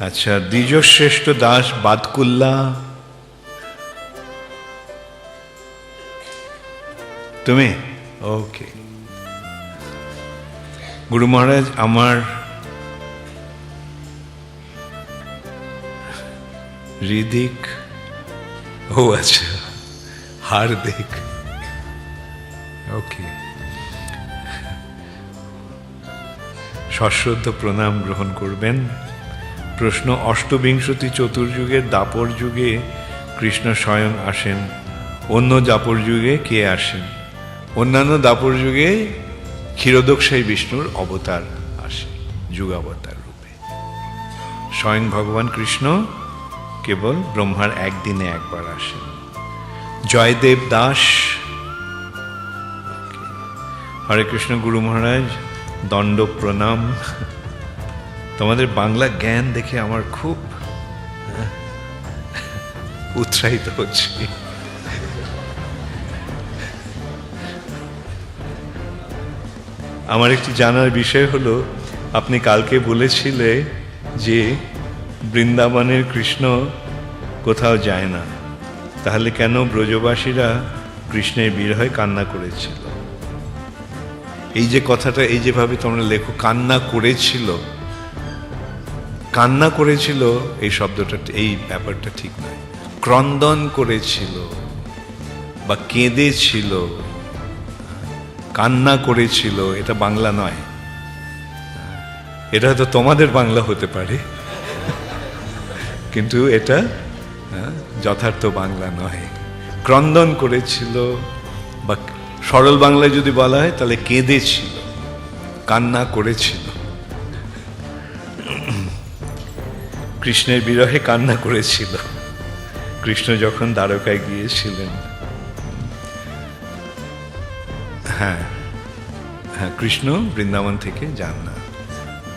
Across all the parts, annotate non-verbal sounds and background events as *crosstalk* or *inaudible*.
আচ্ছা দ্বিজশ্রেষ্ঠ দাস বাদকুল্লা। তুমি? ওকে। গুরু মহারাজ, আমার হৃদিক, ও আচ্ছা হার্দিক। ওকে। সশ্রদ্ধ প্রণাম গ্রহণ করবেন। প্রশ্ন অষ্টবিংশতি চতুর্যুগের দাপর যুগে কৃষ্ণ স্বয়ং আসেন, অন্য দাপর যুগে কে আসেন? অন্যান্য দাপর যুগে ক্ষীরোদকশাই বিষ্ণুর অবতার আসে, যুগাবতার রূপে। স্বয়ং ভগবান কৃষ্ণ কেবল ব্রহ্মার একদিনে একবার আসেন। জয়দেব দাস, হরে কৃষ্ণ গুরু মহারাজ, দণ্ড প্রণাম। তোমাদের বাংলা জ্ঞান দেখে আমার খুব হ্যাঁ, উৎসাহিত হচ্ছে। আমার একটি জানার বিষয় হলো আপনি কালকে বলেছিলে যে বৃন্দাবনের কৃষ্ণ কোথাও যায় না। তাহলে কেন ব্রজবাসীরা কৃষ্ণের বিরহে কান্না করেছিল? এই যে কথাটা এই যেভাবে তোমরা লেখো কান্না করেছিল কান্না করেছিল, এই শব্দটা, এই ব্যাপারটা ঠিক নয়। ক্রন্দন করেছিল বা কেঁদেছিল, কান্না করেছিল, এটা বাংলা নয়। এটা হয়তো তোমাদের বাংলা হতে পারে। কিন্তু এটা যথার্থ বাংলা নয়। ক্রন্দন করেছিল বা সরল বাংলায় যদি বলা হয়, তাহলে কেঁদেছিল, কান্না করেছিল। কৃষ্ণের বিরহে কান্না করেছিল। কৃষ্ণ যখন দ্বারকায় গিয়েছিলেন হ্যাঁ হ্যাঁ কৃষ্ণ বৃন্দাবন থেকে যান না।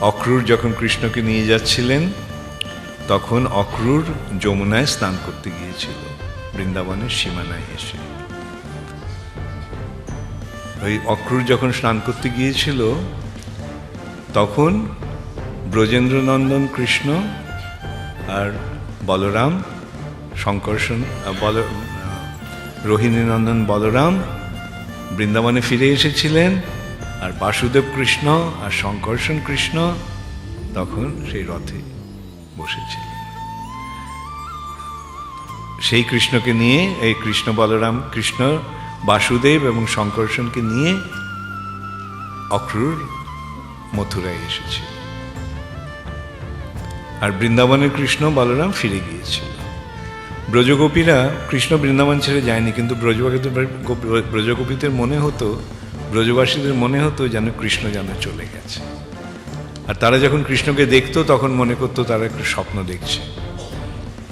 অক্রুর যখন কৃষ্ণকে নিয়ে যাচ্ছিলেন, তখন অক্রুর যমুনায় স্নান করতে গিয়েছিল, বৃন্দাবনের সীমানায় এসে। ওই অক্রুর যখন স্নান করতে গিয়েছিল, তখন ব্রজেন্দ্রনন্দন কৃষ্ণ আর বলরাম শঙ্কর্ষণ বল রোহিণীনন্দন বলরাম বৃন্দাবনে ফিরে এসেছিলেন আর বাসুদেব কৃষ্ণ আর শঙ্কর্ষণ কৃষ্ণ তখন সেই রথে বসেছিলেন। সেই কৃষ্ণকে নিয়ে, এই কৃষ্ণ বলরাম, কৃষ্ণ বাসুদেব এবং শঙ্কর্ষণকে নিয়ে অক্রুর মথুরায় এসেছিল। আর বৃন্দাবনের কৃষ্ণ বলরাম ফিরে গিয়েছিল। ব্রজগোপীরা কৃষ্ণ বৃন্দাবন ছেড়ে যায়নি কিন্তু ব্রজগোপীদের মনে হতো ব্রজবাসীদের মনে হতো যেন কৃষ্ণ যেন চলে গেছে। আর তারা যখন কৃষ্ণকে দেখতো তখন মনে করতো তারা একটা স্বপ্ন দেখছে।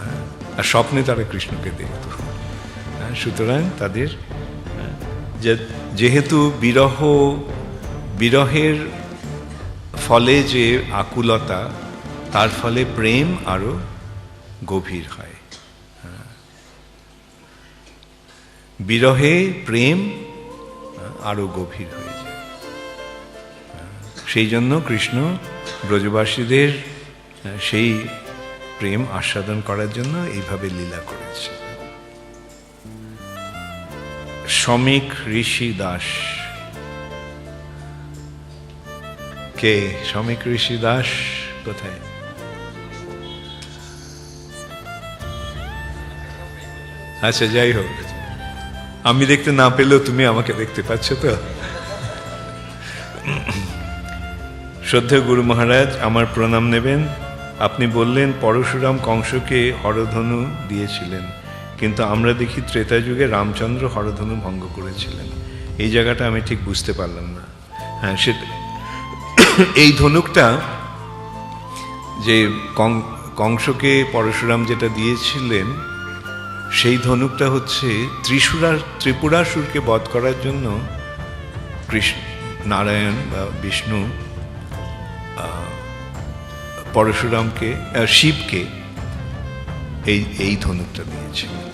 হ্যাঁ, আর স্বপ্নে তারা কৃষ্ণকে দেখত। হ্যাঁ, সুতরাং তাদের যেহেতু বিরহ বিরহের ফলে যে আকুলতা তার ফলে প্রেম আরও গভীর হয়। বিরহে প্রেম আরও গভীর হয়ে যায়। সেই জন্য কৃষ্ণ ব্রজবাসীদের সেই প্রেম আস্বাদন করার জন্য এইভাবে লীলা করেছে শ্রমিক ঋষি দাস কে শ্রমিক ঋষি দাস কোথায় আচ্ছা যাই হোক। আমি দেখতে না পেলেও তুমি আমাকে দেখতে পাচ্ছ তো? শ্রদ্ধেয় গুরু মহারাজ, আমার প্রণাম নেবেন। আপনি বললেন পরশুরাম কংসকে হরধনু দিয়েছিলেন, কিন্তু আমরা দেখি ত্রেতা যুগে রামচন্দ্র হরধনু ভঙ্গ করেছিলেন। এই জায়গাটা আমি ঠিক বুঝতে পারলাম না। হ্যাঁ সে এই ধনুকটা যে কংসকে পরশুরাম যেটা দিয়েছিলেন সেই ধনুকটা হচ্ছে ত্রিশুরা ত্রিপুরাসুরকে বধ করার জন্য কৃষ্ণ, নারায়ণ বা বিষ্ণু পরশুরামকে শিবকে এই এই ধনুকটা দিয়েছিলেন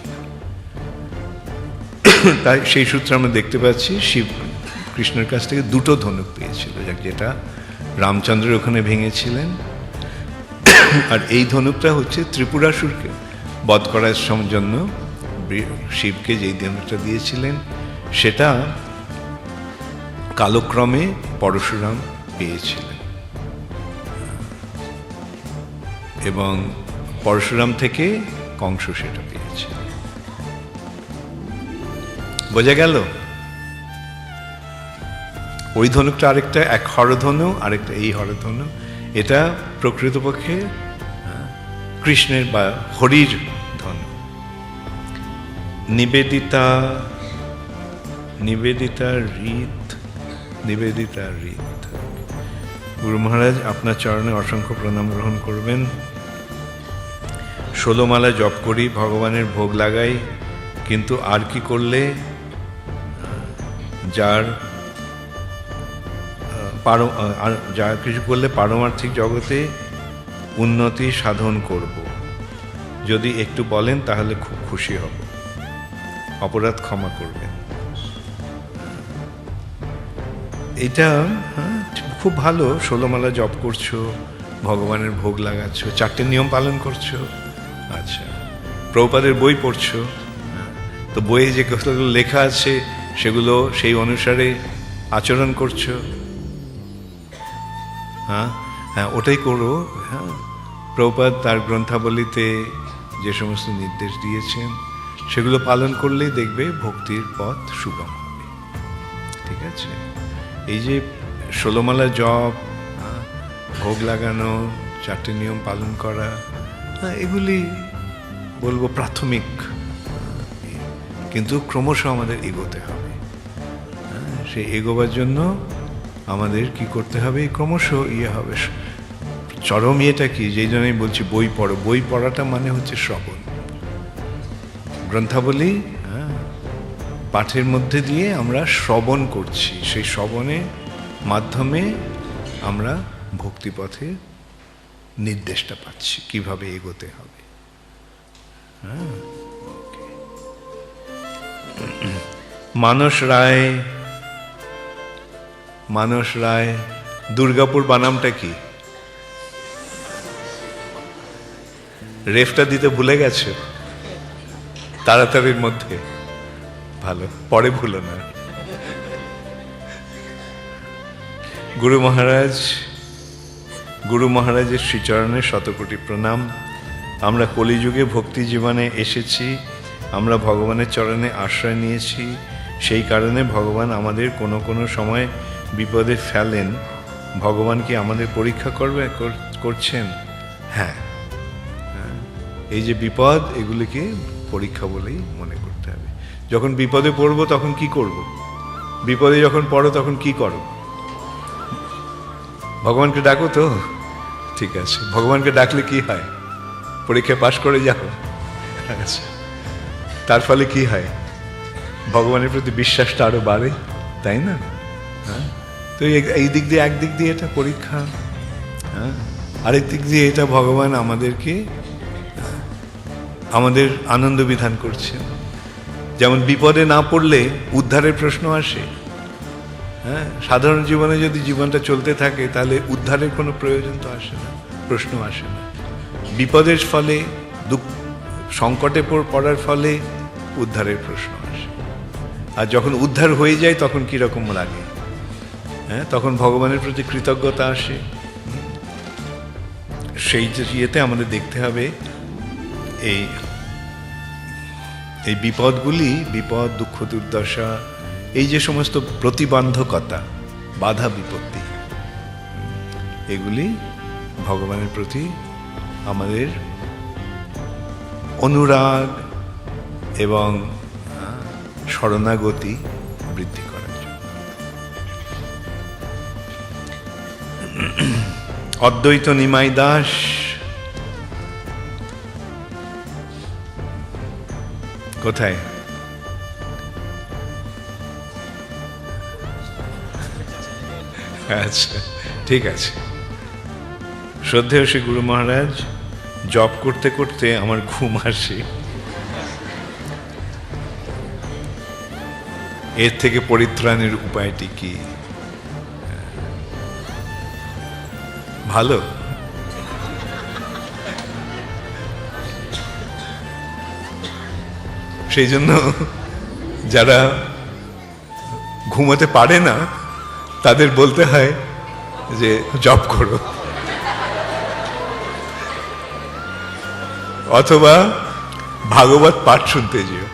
তাই সেই সূত্রে আমরা দেখতে পাচ্ছি শিব কৃষ্ণের কাছ থেকে দুটো ধনুক পেয়েছিল যেটা রামচন্দ্রের ওখানে ভেঙেছিলেন। আর এই ধনুকটা হচ্ছে ত্রিপুরাসুরকে বধ করার জন্য শিবকে যেই ধনুকটা দিয়েছিলেন, সেটা কালক্রমে পরশুরাম পেয়েছিলেন। এবং পরশুরাম থেকে কংস সেটা পেয়েছে বোঝা গেল? ওই ধনুকটা আরেকটা, এক হরধনু, আরেকটা এই হরধনু, এটা প্রকৃতপক্ষে কৃষ্ণের বা হরির ধনু। নিবেদিতা নিবেদিতা রীত নিবেদিতা রীত। গুরু মহারাজ, আপনার চরণে অসংখ্য প্রণাম গ্রহণ করবেন। ষোলোমালা জপ করি, ভগবানের ভোগ লাগাই, কিন্তু আর কি করলে যার পার যা কিছু করলে পারমার্থিক জগতে উন্নতি সাধন করব। যদি একটু বলেন তাহলে খুব খুশি হব। অপরাধ ক্ষমা করবেন। এটা হ্যাঁ, খুব ভালো। ষোলোমালা জপ করছ ভগবানের ভোগ লাগাচ্ছ চারটে নিয়ম পালন করছ। আচ্ছা প্রভুপাদের বই পড়ছো। তো বইয়ে যে কথাগুলো লেখা আছে সেগুলো সেই অনুসারে আচরণ করছ। হ্যাঁ হ্যাঁ ওটাই করো হ্যাঁ। প্রভুপাদ তার গ্রন্থাবলীতে যে সমস্ত নির্দেশ দিয়েছেন সেগুলো পালন করলেই দেখবে ভক্তির পথ সুগম হবে। ঠিক আছে? এই যে ষোলোমালা জপ হ্যাঁ, ভোগ লাগানো চারটে নিয়ম পালন করা হ্যাঁ, এগুলি বলব প্রাথমিক হ্যাঁ, কিন্তু ক্রমশ আমাদের এগোতে হবে। হ্যাঁ, সেই এগোবার জন্য আমাদের কি করতে হবে? ক্রমশ ইয়ে হবে। চরম ইয়েটা কি? যেই জন্যই বলছি বই পড়ো। বই পড়াটা মানে হচ্ছে শ্রবণ। গ্রন্থাবলী হ্যাঁ পাঠের মধ্যে দিয়ে আমরা শ্রবণ করছি। সেই শ্রবণের মাধ্যমে আমরা ভক্তিপথে নির্দেশটা পাচ্ছি, কীভাবে এগোতে হবে। হ্যাঁ। মানস রায় মানস রায়, দুর্গাপুর বানামটা কি? রেফটা দিতে ভুলে গেছে? তাড়াতাড়ির মধ্যে। ভালো, পরে ভুলো না। গুরু মহারাজ, গুরু মহারাজের শ্রীচরণে শতকোটি প্রণাম। আমরা কলিযুগে ভক্তি জীবনে এসেছি, আমরা ভগবানের চরণে আশ্রয় নিয়েছি। সেই কারণে ভগবান আমাদের কোনো কোনো সময় বিপদে ফেলেন, ভগবান কি আমাদের পরীক্ষা করবে, কর- করছেন? হ্যাঁ। হ্যাঁ। এই যে বিপদ, এগুলিকে পরীক্ষা বলেই মনে করতে হবে। যখন বিপদে পড়ব তখন কি করব? বিপদে যখন পড়ো তখন কি করো? ভগবানকে ডাকো তো। ঠিক আছে। ভগবানকে ডাকলে কি হয়? পরীক্ষায় পাশ করে যাও। আচ্ছা। তার ফলে কি হয়? ভগবানের প্রতি বিশ্বাসটা আরও বাড়ে, তাই না? হ্যাঁ। তো এই- দিক দিয়ে একদিক দিয়ে এটা পরীক্ষা হ্যাঁ? আরেক দিক দিয়ে এটা ভগবান আমাদেরকে, আমাদের আনন্দ বিধান করছেন। যেমন বিপদে না পড়লে উদ্ধারের প্রশ্ন আসে হ্যাঁ? সাধারণ জীবনে যদি জীবনটা চলতে থাকে, তাহলে উদ্ধারের কোনো প্রয়োজন তো আসে না, প্রশ্ন আসে না। বিপদের ফলে, দুঃখ, সংকটে পড়- পড়ার ফলে উদ্ধারের প্রশ্ন আসে। আর যখন উদ্ধার হয়ে যায়, তখন কীরকম লাগে? হ্যাঁ তখন ভগবানের প্রতি কৃতজ্ঞতা আসে। সেই ইয়েতে আমাদের দেখতে হবে, এই এই বিপদগুলি, বিপদ, দুঃখ, দুর্দশা, এই যে সমস্ত প্রতিবন্ধকতা, বাধা, বিপত্তি, এগুলি ভগবানের প্রতি আমাদের অনুরাগ এবং শরণাগতি বৃদ্ধি অদ্বৈত নিমাই দাস। কোথায়? আচ্ছা ঠিক আছে। শ্রদ্ধেয় শ্রী গুরু মহারাজ জব করতে করতে আমার ঘুম আসে। এর থেকে পরিত্রাণের উপায়টি কি? ভালো। সেই জন্য যারা ঘুমাতে পারে না, তাদের বলতে হয় যে জব করো। অথবা, ভাগবত পাঠ শুনতে যেও।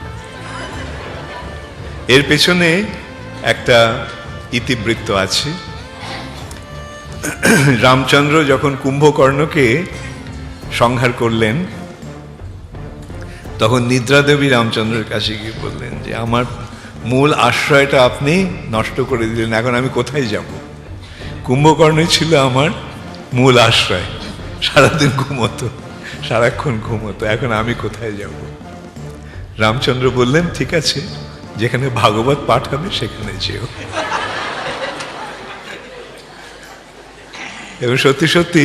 এর পেছনে একটা ইতিবৃত্ত আছে। *coughs* রামচন্দ্র যখন কুম্ভকর্ণকে সংহার করলেন, তখন নিদ্রা দেবী রামচন্দ্রের কাছে গিয়ে বললেন যে, আমার মূল আশ্রয়টা আপনি নষ্ট করে দিলেন, এখন আমি কোথায় যাব? কুম্ভকর্ণই ছিল আমার মূল আশ্রয়। সারাদিন ঘুমতো, সারাক্ষণ ঘুমতো, এখন আমি কোথায় যাব? রামচন্দ্র বললেন, ঠিক আছে, যেখানে ভাগবত পাঠ হবে, সেখানে যেও। এবং সত্যি সত্যি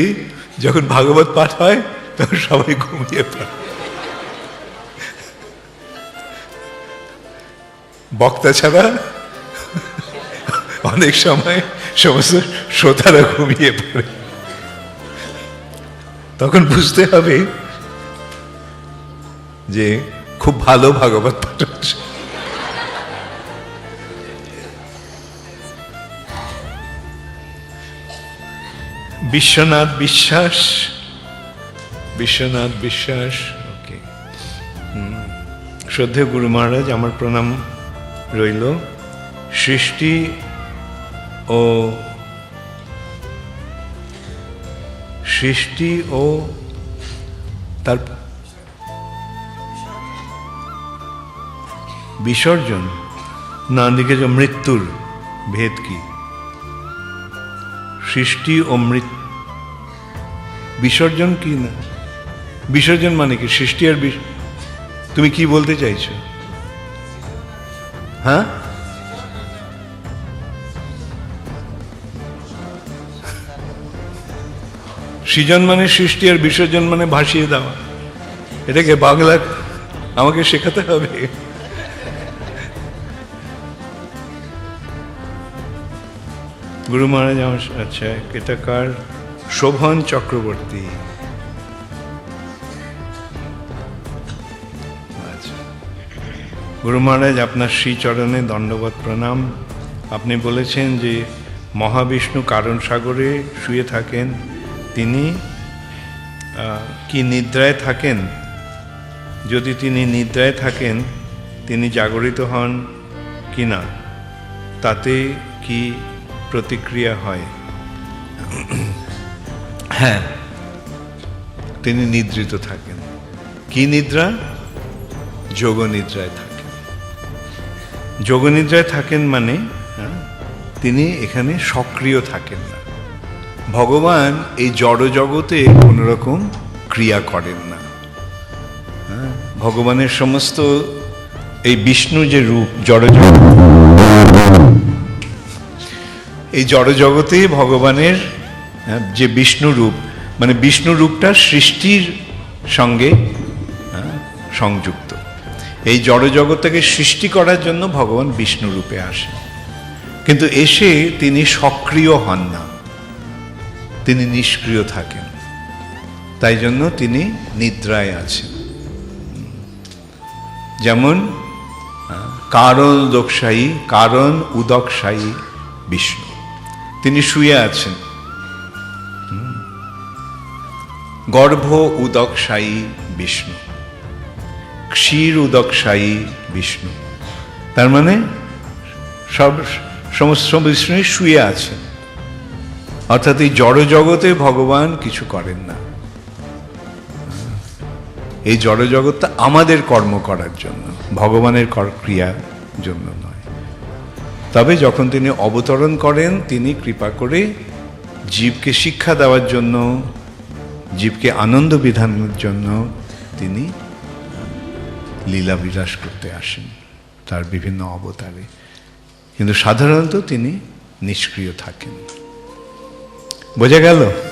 যখন ভাগবত পাঠ হয়, তখন সবাই ঘুমিয়ে পড়ে। বক্তা ছাড়া অনেক সময় সমস্ত শ্রোতারা ঘুমিয়ে পড়ে। তখন বুঝতে হবে যে খুব ভালো ভাগবত পাঠ হচ্ছে। বিশ্বনাথ বিশ্বাস বিশ্বনাথ বিশ্বাস ওকে শ্রদ্ধেয় গুরু মহারাজ, আমার প্রণাম রইল। সৃষ্টি ও সৃষ্টি ও তার বিসর্জন না দিকে যে মৃত্যুর ভেদ কি? সৃষ্টি ও মৃত্যু বিসর্জন কি না? বিসর্জন মানে কি? সৃষ্টি আর তুমি কি বলতে চাইছো? হ্যাঁ? সৃজন মানে সৃষ্টি আর বিসর্জন মানে ভাসিয়ে দেওয়া। এটাকে বাংলা আমাকে শেখাতে হবে। গুরু মহারাজ, আমার আচ্ছা এটা কার? শোভন চক্রবর্তী। আচ্ছা। গুরু মহারাজ, আপনার শ্রীচরণে দণ্ডবত প্রণাম। আপনি বলেছেন যে মহাবিষ্ণু কারণ সাগরে শুয়ে থাকেন। তিনি কি নিদ্রায় থাকেন? যদি তিনি নিদ্রায় থাকেন, তিনি জাগরিত হন কি না? তাতে কি প্রতিক্রিয়া হয়? হ্যাঁ। তিনি নিদ্রিত থাকেন। কি নিদ্রা? যোগ নিদ্রায় থাকেন। যোগ নিদ্রায় থাকেন মানে হ্যাঁ, তিনি এখানে সক্রিয় থাকেন না। ভগবান এই জড় জগতে কোনো রকম ক্রিয়া করেন না। হ্যাঁ, ভগবানের সমস্ত এই বিষ্ণু যে রূপ জড় জগৎ এই জড় জগতে ভগবানের যে বিষ্ণু রূপ মানে বিষ্ণু রূপটা সৃষ্টির সঙ্গে হ্যাঁ, সংযুক্ত। এই জড় জগৎটাকে সৃষ্টি করার জন্য ভগবান বিষ্ণু রূপে কিন্তু এসে তিনি সক্রিয় হন না। তিনি নিষ্ক্রিয় থাকেন। তাই জন্য তিনি নিদ্রায় আছেন। যেমন কারণ দোকসায়ী কারণ উদকসায়ী বিষ্ণু। তিনি শুয়ে আছেন। গর্ভ উদকসায়ী বিষ্ণু। ক্ষীর উদকসায়ী বিষ্ণু। তার মানে সব সমস্ত বিষ্ণুই শুয়ে আছেন। অর্থাৎ এই জড় জগতে ভগবান কিছু করেন না। এই জড় জগৎটা আমাদের কর্ম করার জন্য, ভগবানের কর- ক্রিয়ার জন্য নয়। তবে যখন তিনি অবতরণ করেন, তিনি কৃপা করে জীবকে শিক্ষা দেওয়ার জন্য জীবকে আনন্দ বিধানের জন্য তিনি লীলা বিলাস করতে আসেন তার বিভিন্ন অবতারে। কিন্তু সাধারণত তিনি নিষ্ক্রিয় থাকেন। বোঝা গেল?